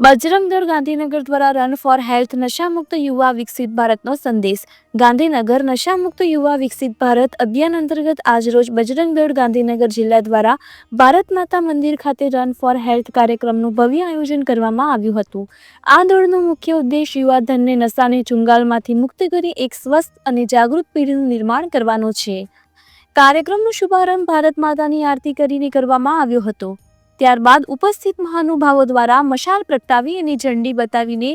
બજરંગ દળ ગાંધીનગર દ્વારા run for health નશામુક્ત યુવા વિકસિત ભારતનો સંદેશ. ગાંધીનગર નશામુક્ત યુવા વિકસિત ભારત અભિયાન અંતર્ગત આજરોજ બજરંગ દળ ગાંધીનગર જિલ્લા દ્વારા ભારત માતા મંદિર ખાતે રન ફોર હેલ્થ કાર્યક્રમનું ભવ્ય આયોજન કરવામાં આવ્યું હતું. આ દળનો મુખ્ય ઉદ્દેશ યુવાધનને નશાની ચુંગાલમાંથી મુક્ત કરી એક સ્વસ્થ અને જાગૃત પેઢીનું નિર્માણ કરવાનો છે. કાર્યક્રમનો શુભારંભ ભારત માતાની આરતી કરીને કરવામાં આવ્યો હતો. ત્યારબાદ ઉપસ્થિત મહાનુભાવો દ્વારા મશાલ પ્રગટાવી અને ઝંડી બતાવીને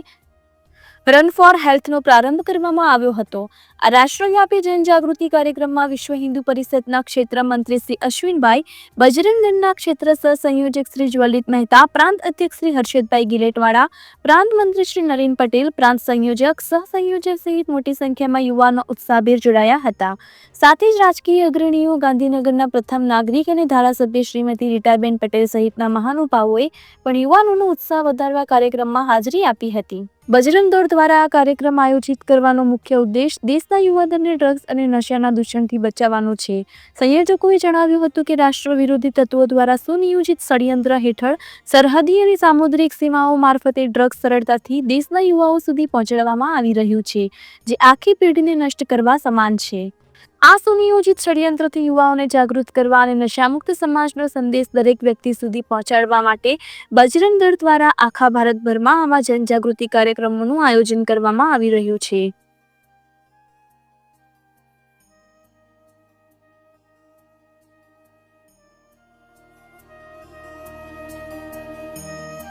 રન ફોર હેલ્થનો પ્રારંભ કરવામાં આવ્યો હતો. આ રાષ્ટ્રવ્યાપી જનજાગૃતિ કાર્યક્રમમાં વિશ્વ હિન્દુ પરિષદના ક્ષેત્ર મંત્રી શ્રી અશ્વિનભાઈ બજરંગ ક્ષેત્ર સહસંયોજક શ્રી જ્વલિત મહેતા, પ્રાંત અધ્યક્ષ શ્રી હર્ષદભાઈ ગિલેટવાડા પ્રાંત મંત્રી શ્રી નરેન પટેલ, પ્રાંત સંયોજક, સહસંયોજક સહિત મોટી સંખ્યામાં યુવાનો ઉત્સાહભેર જોડાયા હતા. સાથે જ રાજકીય અગ્રણીઓ, ગાંધીનગરના પ્રથમ નાગરિક અને ધારાસભ્ય શ્રીમતી રીટાબેન પટેલ સહિતના મહાનુભાવોએ પણ યુવાનોનો ઉત્સાહ વધારવા કાર્યક્રમમાં હાજરી આપી હતી. બજરંગ દળ દ્વારા આ કાર્યક્રમ આયોજિત કરવાનો મુખ્ય ઉદ્દેશ દેશના યુવાધનને ડ્રગ્સ અને નશાના દૂષણથી બચાવવાનો છે. સંયોજકોએ જણાવ્યું હતું કે રાષ્ટ્ર વિરોધી તત્વો દ્વારા સુનિયોજિત ષડયંત્ર હેઠળ સરહદી અને સામુદ્રિક સીમાઓ મારફતે ડ્રગ્સ સરળતાથી દેશના યુવાઓ સુધી પહોંચાડવામાં આવી રહ્યું છે, જે આખી પેઢીને નષ્ટ કરવા સમાન છે. આ સુનિયોજિત ષડયંત્રથી યુવાઓને જાગૃત કરવા અને નશામુક્ત સમાજનો સંદેશ દરેક વ્યક્તિ સુધી પહોંચાડવા માટે બજરંગ દળ દ્વારા આખા ભારતભરમાં આવા જનજાગૃતિ કાર્યક્રમોનું આયોજન કરવામાં આવી રહ્યું છે.